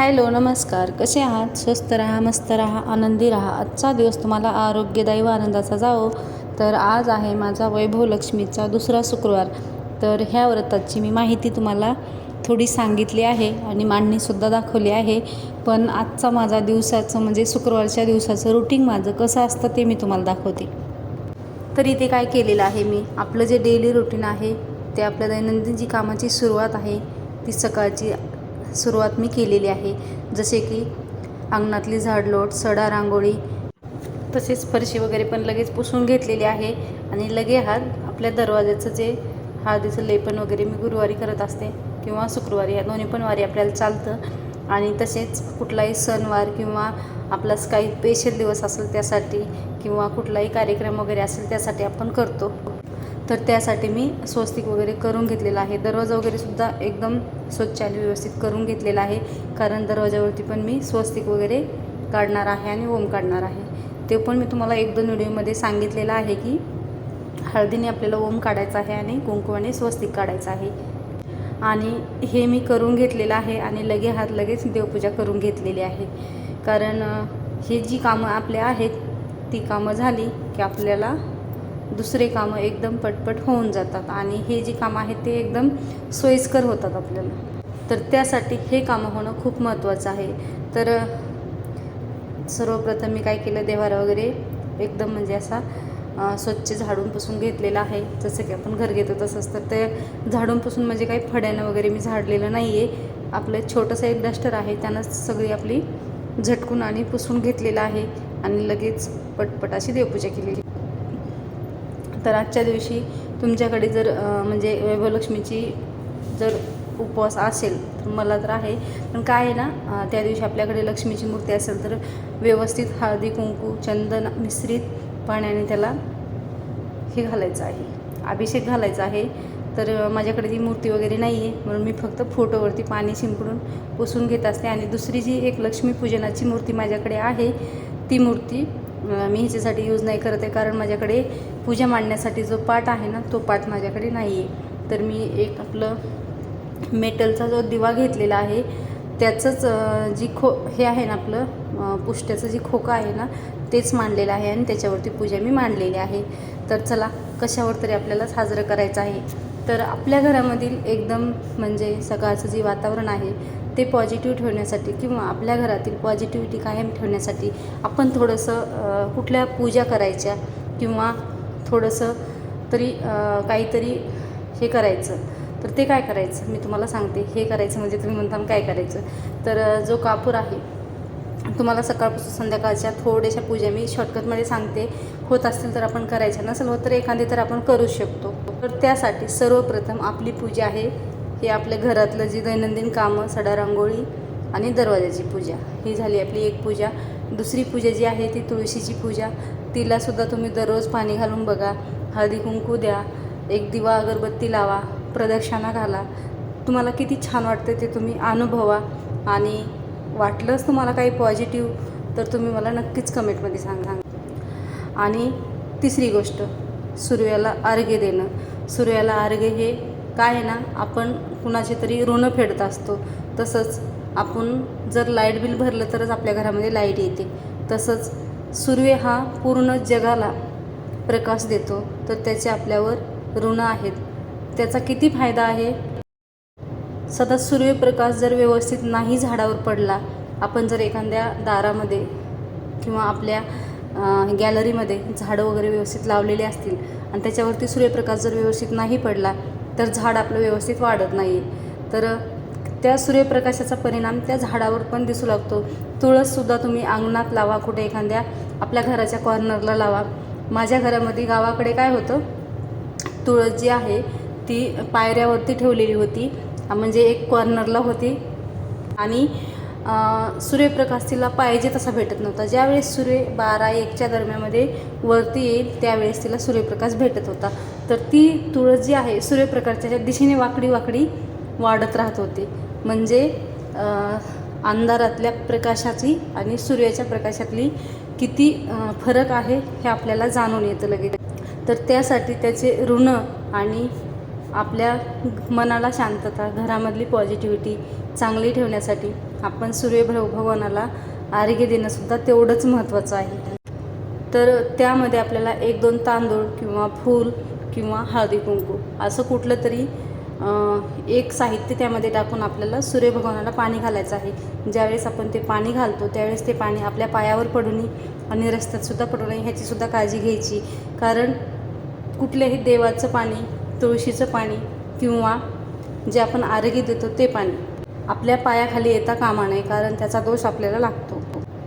Hello नमस्कार. कसे आहात? स्वस्त राहा मस्त राहा आनंदी राहा. आजचा दिवस तुम्हाला आरोग्यदायी व आनंदाचा जावो. तर आज आहे माझा वैभव लक्ष्मीचा दुसरा शुक्रवार. तर ह्या व्रताची मी माहिती तुम्हाला थोडी सांगितली आहे आणि मांडणीसुद्धा दाखवली आहे. पण आजचा माझा दिवसाचं म्हणजे शुक्रवारच्या दिवसाचं रुटीन माझं कसं असतं ते मी तुम्हाला दाखवते. तर इथे काय केलेलं आहे मी? आपलं जे डेली रुटीन आहे ते आपल्या दैनंदिन जी कामाची सुरुवात आहे ती सकाळची सुरुवात मी केलेली आहे. जसे की अंगणातली झाडलोट सडा रांगोळी तसेच फरशी वगैरे पण लगेच पुसून घेतलेली आहे आणि लगे हात आपल्या दरवाज्याचं जे हळदीचं लेपन वगैरे मी गुरुवारी करत असते किंवा शुक्रवारी ह्या दोन्ही पण वारी आपल्याला चालतं. आणि तसेच कुठलाही सणवार किंवा आपला काही स्पेशल दिवस असेल त्यासाठी किंवा कुठलाही कार्यक्रम वगैरे असेल त्यासाठी आपण करतो. तर त्यासाठी मी स्वस्तिक वगैरे करून घेतलेला आहे. दरवाजा वगैरेसुद्धा एकदम स्वच्छ आणि व्यवस्थित करून घेतलेला आहे. कारण दरवाजावरती पण मी स्वस्तिक वगैरे काढणार आहे आणि ओम काढणार आहे. ते पण मी तुम्हाला एक दोन व्हिडिओमध्ये सांगितलेलं आहे की हळदीने आपल्याला ओम काढायचा आहे आणि कुंकुवाने स्वस्तिक काढायचं आहे. आणि हे मी करून घेतलेलं आहे आणि लगे हात लगेच देवपूजा करून घेतलेली आहे. कारण हे जी कामं आपल्या आहेत ती कामं झाली की आपल्याला दुसरे कामं एकदम पटपट होऊन जातात आणि हे जी कामं आहेत ते एकदम सोयीस्कर होतात आपल्याला. तर त्यासाठी हे कामं होणं खूप महत्त्वाचं आहे. तर सर्वप्रथम मी काय केलं देवारा वगैरे एकदम म्हणजे असा स्वच्छ झाडून पुसून घेतलेला आहे. जसं की आपण घर घेतो तसंच. तर ते झाडून पुसून म्हणजे काही फड्यानं वगैरे मी झाडलेलं नाही आहे आपलं छोटंसं एक डस्टर आहे त्यानं सगळी आपली झटकून आणि पुसून घेतलेलं आहे. आणि लगेच पटपट अशी देवपूजा केलेली. तर आजच्या दिवशी तुमच्याकडे जर म्हणजे वैभवलक्ष्मीची जर उपवास असेल तर मला तर आहे. पण काय आहे ना त्या दिवशी आपल्याकडे लक्ष्मीची मूर्ती असेल तर व्यवस्थित हळदी कुंकू चंदन मिश्रित पाण्याने त्याला हे घालायचं आहे. अभिषेक घालायचा आहे. तर माझ्याकडे ती मूर्ती वगैरे नाही आहे म्हणून मी फक्त फोटोवरती पाणी शिंपडून पुसून घेत असते. आणि दुसरी जी एक लक्ष्मीपूजनाची मूर्ती माझ्याकडे आहे ती मूर्ती मी ह्याच्यासाठी यूज नाही करत आहे. कारण माझ्याकडे पूजा मांडण्यासाठी जो पाट आहे ना तो पाट माझ्याकडे नाही आहे तर मी एक आपलं मेटलचा जो दिवा घेतलेला आहे त्याचंच जी खो हे आहे ना आपलं पुष्ट्याचं जी खोका आहे ना तेच मांडलेलं आहे आणि त्याच्यावरती पूजा मी मांडलेली आहे. तर चला कशावर तरी आपल्याला साजरं करायचं आहे. तर आपल्या घरामधील एकदम म्हणजे सकाळचं जे वातावरण आहे ते पॉझिटिव्ह ठेवण्यासाठी किंवा आपल्या घरातील पॉझिटिव्हिटी कायम ठेवण्यासाठी आपण थोडंसं कुठल्या पूजा करायच्या किंवा थोडंसं तरी काहीतरी हे करायचं. तर ते काय करायचं? मी तुम्हाला सांगते. हे करायचं म्हणजे तुम्ही म्हणता "मग काय करायचं? तर जो कापूर आहे तुम्हाला सकाळपासून संध्याकाळच्या थोड्याशा पूजा मी शॉर्टकटमध्ये सांगते. होत असतील तर आपण करायच्या नसेल होत तर एखादी तर आपण करू शकतो. तर त्यासाठी सर्वप्रथम आपली पूजा आहे हे आपल्या घरातलं जी दैनंदिन कामं सडा रांगोळी आणि दरवाजाची पूजा. ही झाली आपली एक पूजा. दुसरी पूजा जी आहे ती तुळशीची पूजा. तिलासुद्धा तुम्ही दररोज पाणी घालून बघा. हळदी कुंकू द्या. एक दिवा अगरबत्ती लावा. प्रदक्षिणा घाला. तुम्हाला किती छान वाटतं ते तुम्ही अनुभवा. आणि वाटलंच तुम्हाला काही पॉझिटिव्ह तर तुम्ही मला नक्कीच कमेंटमध्ये सांगा. आणि तिसरी गोष्ट सूर्याला अर्घ्य देणं. सूर्याला अर्घ्य हे काय आहे ना आपण कुणाचे तरी ऋण फेडत असतो. तसंच आपण जर लाइट बिल भरलं तरच आपल्या घरामध्ये लाइट येते. तसंच सूर्य हा पूर्ण जगाला प्रकाश देतो. तर त्याचे आपल्यावर ऋण आहेत. त्याचा किती फायदा आहे? सतत सूर्यप्रकाश जर व्यवस्थित नाही झाडावर पडला आपण जर एखाद्या दारामध्ये किंवा आपल्या गॅलरीमध्ये झाडं वगैरे व्यवस्थित लावलेले असतील आणि त्याच्यावरती सूर्यप्रकाश जर व्यवस्थित नाही पडला तर झाड आपलं व्यवस्थित वाढत नाही. तर त्या सूर्यप्रकाशाचा परिणाम त्या झाडावर पण दिसू लागतो. तुळससुद्धा तुम्ही अंगणात लावा कुठे एखाद्या आपल्या घराच्या कॉर्नरला लावा. माझ्या घरामध्ये गावाकडे काय होतं? तुळस जी आहे ती पायऱ्यावरती ठेवलेली होती. म्हणजे एक कॉर्नरला होती. आणि सूर्यप्रकाश तिला पाहिजे तसा भेटत नव्हता. ज्यावेळेस सूर्य बारा एकच्या दरम्यामध्ये वरती येईल त्यावेळेस तिला सूर्यप्रकाश भेटत होता. तर ती तुळस जी आहे सूर्यप्रकाशाच्या दिशेने वाकडी वाकडी वाढत राहत होती. म्हणजे अंधारातल्या प्रकाशाची आणि सूर्याच्या प्रकाशातली किती फरक आहे हे आपल्याला जाणून येतं लगेच. तर त्यासाठी त्याचे ऋण आणि आपल्या मनाला शांतता घरामधली पॉझिटिव्हिटी चांगली ठेवण्यासाठी आपण सूर्य भगवानाला आरोग्य देणंसुद्धा तेवढंच महत्त्वाचं आहे. तर त्यामध्ये आपल्याला एक दोन तांदूळ किंवा फूल किंवा हळदी कुंकू असं कुठलं तरी एक साहित्य त्यामध्ये टाकून आपल्याला सूर्यभगवानाला पाणी घालायचं आहे. ज्यावेळेस आपण ते पाणी घालतो त्यावेळेस ते पाणी आपल्या पायावर पडू नये आणि रस्त्यातसुद्धा पडू नये ह्याचीसुद्धा काळजी घ्यायची. कारण कुठल्याही देवाचं पाणी तुळशीचं पाणी किंवा जे आपण आरोग्य देतो ते पाणी आपल्या पायाखाली येता कामा नये कारण त्याचा दोष आपल्याला लागतो.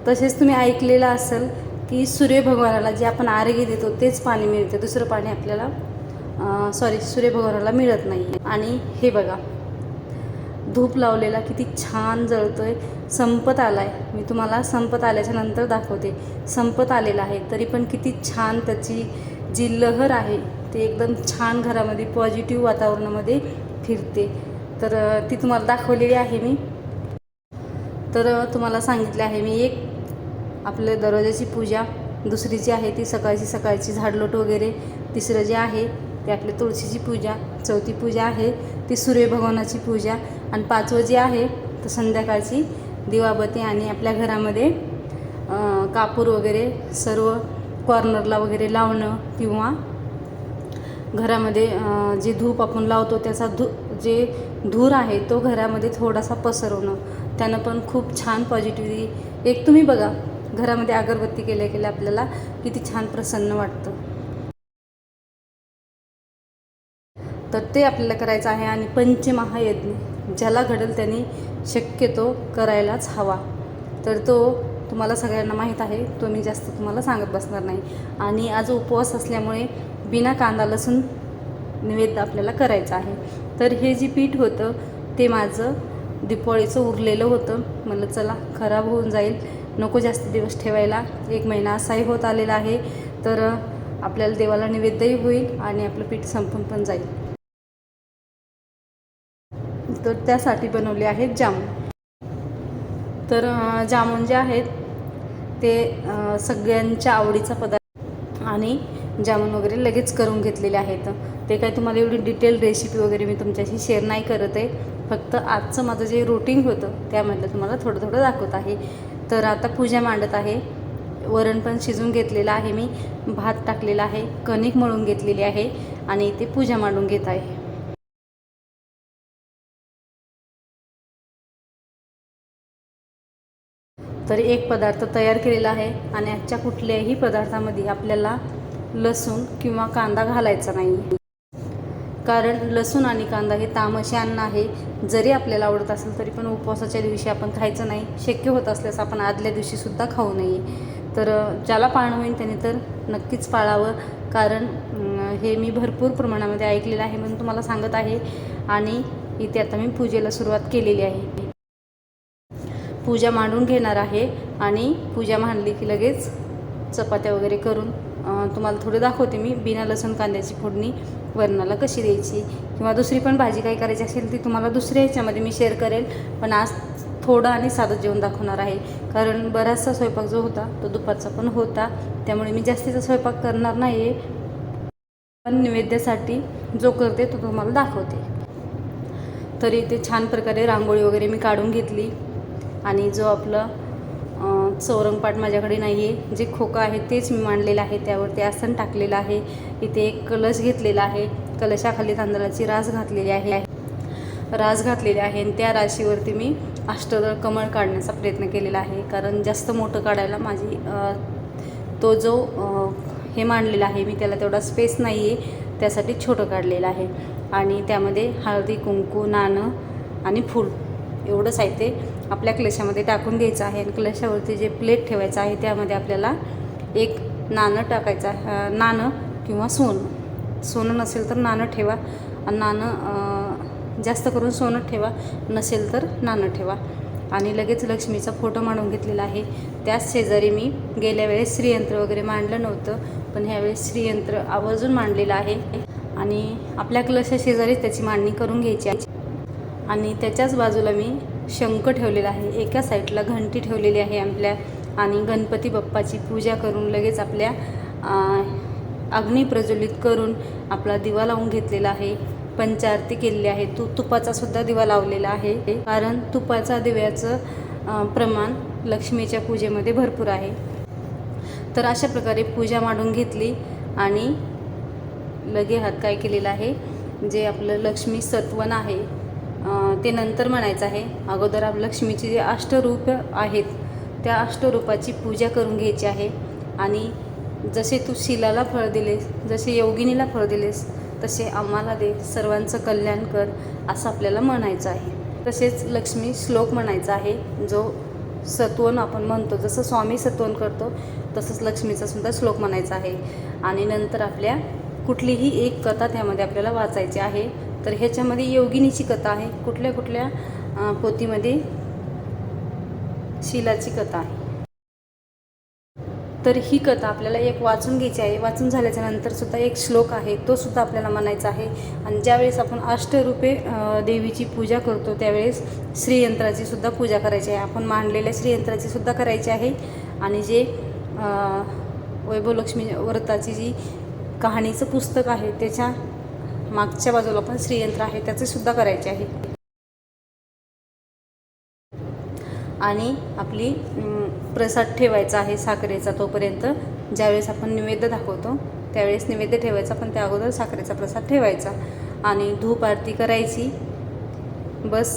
तसेच तुम्ही ऐकलेलं असेल की सूर्यभगवानाला जे आपण आरोग्य देतो तेच पाणी मिळते. दुसरं पाणी आपल्याला सॉरी सूर्यभगवानाला मिळत नाही आणि हे बघा धूप लावलेला किती छान जळतो आहे संपत आलाय. मी तुम्हाला संपत आल्याच्यानंतर दाखवते. संपत आलेला आहे तरी पण किती छान त्याची जी लहर आहे ते एकदम छान घरामध्ये पॉझिटिव्ह वातावरणामध्ये फिरते. तर ती तुम्हाला दाखवलेली आहे मी. तर तुम्हाला सांगितले आहे मी एक आपल्या दरवाजाची पूजा दुसरी जी आहे ती सकाळची सकाळची झाडलोट वगैरे तिसरं जे आहे ते आपली तुळशीची पूजा चौथी पूजा आहे ती सूर्यभगवानाची पूजा आणि पाचवं जे आहे तर संध्याकाळची दिवाबती आणि आपल्या घरामध्ये कापूर वगैरे सर्व कॉर्नरला वगैरे लावणं किंवा घरामध्ये जे धूप आपण लावतो त्याचा धू जे धूर आहे तो घरामध्ये थोडासा पसरवणं त्यानं पण खूप छान पॉझिटिव्हिटी एक तुम्ही बघा घरामध्ये अगरबत्ती केल्या केल्या आपल्याला किती छान प्रसन्न वाटतं. तर ते आपल्याला करायचं आहे आणि पंचमहायज्ञ ज्याला घडेल त्यांनी शक्यतो करायलाच हवा. तर तो तुम्हाला सगळ्यांना माहीत आहे तो मी जास्त तुम्हाला सांगत बसणार नाही. आणि आज उपवास असल्यामुळे बिना कांदा लसूण निवेद्य आपल्याला करायचं आहे. तर हे जे पीठ होतं ते माझं दिपावळीचं उरलेलं होतं. म्हणलं चला खराब होऊन जाईल. नको जास्त दिवस ठेवायला. एक महिना असाही होत आलेला आहे. तर आपल्याला देवाला निवेद्यही होईल आणि आपलं पीठ संपून पण जाईल. तर त्यासाठी बनवले आहेत जामून. तर जामून जे आहेत ते सगळ्यांच्या आवडीचा पदार्थ आणि जामून वगैरे लगेच करून घेतलेले आहेत. ते काय तुम्हाला एवढी डिटेल रेसिपी वगैरे मी तुमच्याशी शेअर नाही करत आहे. फक्त आजचं माझं जे रुटीन होतं त्यामधलं तुम्हाला थोडं थोडं दाखवत आहे. तर आता पूजा मांडत आहे. वरण पण शिजून घेतलेलं आहे मी. भात टाकलेला आहे. कणिक मळून घेतलेली आहे. आणि ते पूजा मांडून घेत आहे. तर एक पदार्थ तयार केलेला आहे. आणि आजच्या कुठल्याही पदार्थामध्ये आपल्याला लसूण किंवा कांदा घालायचा नाही कारण लसूण आणि कांदा हे तामसे अन्न आहे. जरी आपल्याला आवडत असेल तरी पण उपवासाच्या दिवशी आपण खायचं नाही. शक्य होत असल्यास आपण आदल्या दिवशीसुद्धा खाऊ नये. तर ज्याला पाळणं होईल त्याने तर नक्कीच पाळावं. कारण हे मी भरपूर प्रमाणामध्ये ऐकलेलं आहे म्हणून तुम्हाला सांगत आहे. आणि इथे आता मी पूजेला सुरुवात केलेली आहे. पूजा मांडून घेणार आहे आणि पूजा मांडली की लगेच चपात्या वगैरे करून तुम्हाला थोडं दाखवते मी बिना लसूण कांद्याची फोडणी. वरणाला कशी द्यायची? किंवा दुसरी पण भाजी काही करायची असेल ती तुम्हाला दुसऱ्या ह्याच्यामध्ये मी शेअर करेल. पण आज थोडं आणि साधं जेवण दाखवणार आहे. कारण बराचसा स्वयंपाक जो होता तो दुपारचा पण होता. त्यामुळे मी जास्तीचा स्वयंपाक करणार नाही आहे पण नैवेद्यासाठी जो करते तो तुम्हाला दाखवते. तरी ते छान प्रकारे रांगोळी वगैरे मी काढून घेतली. आणि जो आपलं चौरंगपाट माझ्याकडे नाही आहे जे खोकं आहे तेच मी मांडलेलं आहे. त्यावरती आसन टाकलेलं आहे. इथे एक कलश घेतलेला आहे. कलशाखाली तांदळाची रास घातलेली आहे. रास घातलेली आहे आणि त्या राशीवरती मी अष्टदळ कमळ काढण्याचा प्रयत्न केलेला आहे. कारण जास्त मोठं काढायला माझी तो जो हे मांडलेला आहे मी त्याला तेवढा स्पेस नाही आहे त्यासाठी छोटं काढलेलं आहे. आणि त्यामध्ये हळदी कुंकू नाणं आणि फूल एवढं साहित्य आपल्या क्लेशामध्ये टाकून घ्यायचं आहे. आणि क्लेशावरती जे प्लेट ठेवायचं आहे त्यामध्ये आपल्याला एक नाणं टाकायचं नाणं किंवा सोनं. सोनं नसेल तर नाणं ठेवा. आणि नाणं जास्त करून सोनं ठेवा. नसेल तर नाणं ठेवा. आणि लगेच लक्ष्मीचा फोटो मांडून घेतलेला आहे. त्याच शेजारी मी गेल्या वेळेस श्रीयंत्र वगैरे मांडलं नव्हतं. पण ह्यावेळेस श्रीयंत्र आवर्जून मांडलेलं आहे. आणि आपल्या कलशा शेजारीच त्याची मांडणी करून घ्यायची आहे. आणि त्याच्याच बाजूला मी शंख ठेवलेला आहे. एका साईडला घंटी ठेवलेली आहे आपल्या आणि गणपती बाप्पाची पूजा करून लगेच आपल्या अग्नी प्रज्वलित करून आपला दिवा लावून घेतलेला आहे. पंचारती केलेली आहे. तू तुपाचा सुद्धा दिवा लावलेला आहे. कारण तुपाचा दिव्याचं प्रमाण लक्ष्मीच्या पूजेमध्ये भरपूर आहे. तर अशा प्रकारे पूजा मांडून घेतली आणि लगे हात काय केलेला आहे जे आपलं लक्ष्मी सत्वन आहे. ते नंतर म्हणायचं आहे अगोदर आप लक्ष्मीचे जे अष्टरूप आहेत त्या अष्टरूपाची पूजा करून घ्यायची आहे. आणि जसे तू शिलाला फळ दिलेस जसे योगिनीला फळ दिलेस तसे आम्हाला दे सर्वांचं कल्याण कर असं आपल्याला म्हणायचं आहे. तसेच लक्ष्मी श्लोक म्हणायचा आहे जो सत्वन आपण म्हणतो जसं स्वामी सत्वन करतो तसंच लक्ष्मीचा सुद्धा श्लोक म्हणायचा आहे. आणि नंतर आपल्या कुठलीही एक कथा त्यामध्ये आपल्याला वाचायची आहे. तर ह्याच्यामध्ये योगिनीची कथा आहे. कुठल्या कुठल्या पोथीमध्ये शिलाची कथा आहे. तर ही कथा आपल्याला एक वाचून घ्यायची आहे. वाचून झाल्याच्या नंतरसुद्धा एक श्लोक आहे तो सुद्धा आपल्याला म्हणायचा आहे. आणि ज्यावेळेस आपण अष्टरूपे देवीची पूजा करतो त्यावेळेस श्रीयंत्राची सुद्धा पूजा करायची आहे. आपण मांडलेल्या श्रीयंत्राची सुद्धा करायची आहे. आणि जे वैभवलक्ष्मी व्रताची जी कहाणीचं पुस्तक आहे त्याच्या मागच्या बाजूला पण श्रीयंत्र आहे त्याचे सुद्धा करायचे आहे. आणि आपली प्रसाद ठेवायचा आहे साखरेचा तोपर्यंत. ज्यावेळेस आपण नैवेद्य दाखवतो त्यावेळेस नैवेद्य ठेवायचा पण त्या अगोदर साखरेचा प्रसाद ठेवायचा. आणि धूप आरती करायची. बस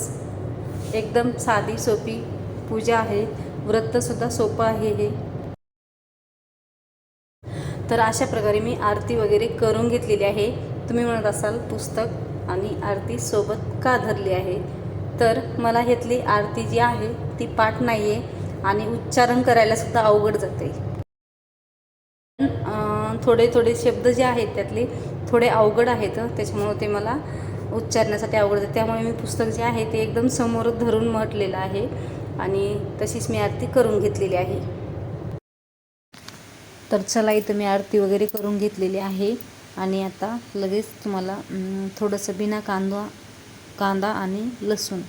एकदम साधी सोपी पूजा आहे. व्रतसुद्धा सोपं आहे हे. तर अशा प्रकारे मी आरती वगैरे करून घेतलेली आहे. तुम्ही म्हणत असाल पुस्तक आणि आरती सोबत का धरली आहे? तर मला ह्यातली आरती जी आहे ती पाठ नाही आहे आणि उच्चारण करायला सुद्धा अवघड जाते. थोडे थोडे शब्द जे आहेत त्यातले थोडे अवघड आहेत त्याच्यामुळं ते मला उच्चारण्यासाठी अवघड जाते. त्यामुळे मी पुस्तक जे आहे ते एकदम समोर धरून म्हटलेलं आहे आणि तशीच मी आरती करून घेतलेली आहे. तर चला इथं मी आरती वगैरे करून घेतलेली आहे. आणि आता लगेच तुम्हाला थोडंसं बिना कांदा कांदा आणि लसूण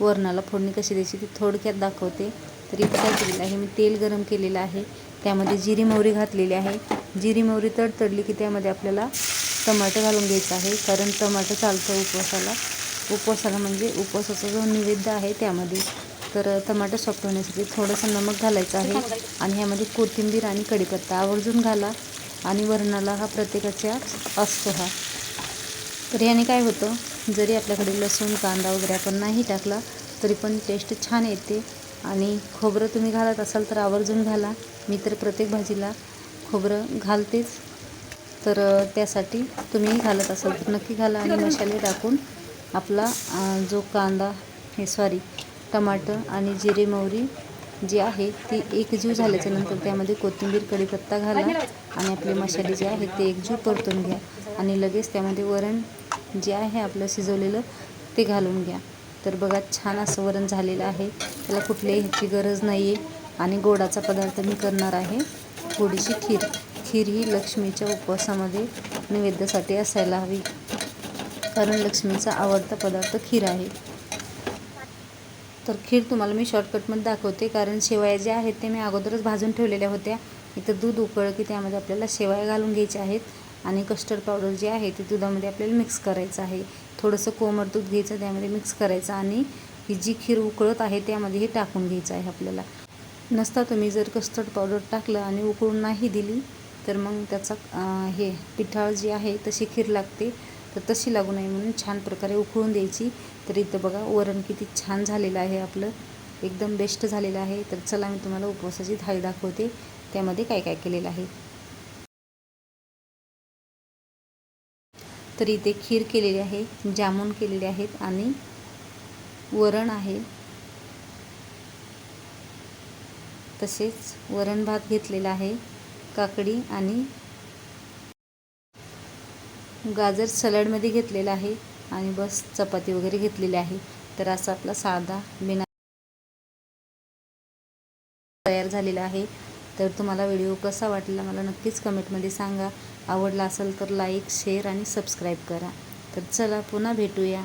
वरणाला फोडणी कशी द्यायची ती थोडक्यात दाखवते. तर काय केलेलं आहे मी तेल गरम केलेलं आहे. त्यामध्ये जिरी मोहरी घातलेली आहे. जिरी मोहरी तडतडली की त्यामध्ये आपल्याला टमाटर घालून घ्यायचं आहे. कारण टमाटर चालतं उपवासाला. उपवासाला म्हणजे उपवासाचा जो नैवेद्य आहे त्यामध्ये. तर टमाटर सॉफ्ट होण्यासाठी थोडंसं नमक घालायचं आहे. आणि ह्यामध्ये कोथिंबीर आणि कढीपत्ता आवर्जून घाला. आणि वरणाला हा प्रत्येकाच्या असतो हा. तर याने काय होतं? जरी आपल्याकडे लसूण कांदा वगैरे आपण नाही टाकला तरी पण टेस्ट छान येते. आणि खोबरं तुम्ही घालत असाल तर आवर्जून घाला. मी तर प्रत्येक भाजीला खोबरं घालतेच. तर त्यासाठी तुम्हीही घालत असाल तर नक्की घाला आणि मसाले टाकून आपला जो कांदा हे सॉरी टमाटर आणि जिरे मोहरी जी आहे ती एकजीव झाल्याच्यानंतर त्यामध्ये कोथिंबीर कढीपत्ता घाला आणि आपले मसाले जे आहेत ते एकजीव परतून घ्या. आणि लगेच त्यामध्ये वरण जे आहे आपलं शिजवलेलं ते घालून घ्या. तर बघा छान असं वरण झालेलं आहे. त्याला कुठल्याही ह्याची गरज नाही आहे आणि गोडाचा पदार्थ मी करणार आहे. गोडीची खीर. खीर ही लक्ष्मीच्या उपवासामध्ये नैवेद्यासाठी असायला हवी. कारण लक्ष्मीचा आवडता पदार्थ खीर आहे. तर खीर तुम्हाला मी शॉर्टकटमध्ये दाखवते. कारण शेवया ज्या आहेत ते मी अगोदरच भाजून ठेवलेल्या होत्या. इथं दूध उकळलं की त्यामध्ये आपल्याला शेवया घालून घ्यायच्या आहेत. आणि कस्टर्ड पावडर जे आहे ते दुधामध्ये आपल्याला मिक्स करायचं आहे. थोडंसं कोमट दूध घ्यायचं त्यामध्ये मिक्स करायचं. आणि ही जी खीर उकळत आहे त्यामध्ये हे टाकून घ्यायचं आहे आपल्याला. नसता तुम्ही जर कस्टर्ड पावडर टाकलं आणि उकळून नाही दिली तर मग त्याचा हे पिठाळ जी आहे तशी खीर लागते. तर तशी लागू नये म्हणून छान प्रकारे उकळून द्यायची. तर इथं बघा वरण किती छान झालेलं आहे आपलं. एकदम बेस्ट झालेलं आहे. तर चला मी तुम्हाला उपवासाची थाळी दाखवते. त्यामध्ये काय काय केलेलं आहे. तर इथे खीर केलेली आहे जामून केलेले आहेत आणि वरण आहे. तसेच वरण भात घेतलेला आहे काकडी आणि गाजर सलाडमध्ये घेतलेला आहे आणि बस चपाती वगैरे घेतलेली आहे. तर असा आपला साधा बिना तयार झालेला आहे. तर तुम्हाला व्हिडिओ कसा वाटला मला नक्कीच कमेंटमध्ये सांगा. आवडला असेल तर लाईक शेअर आणि सबस्क्राईब करा. तर चला पुन्हा भेटूया.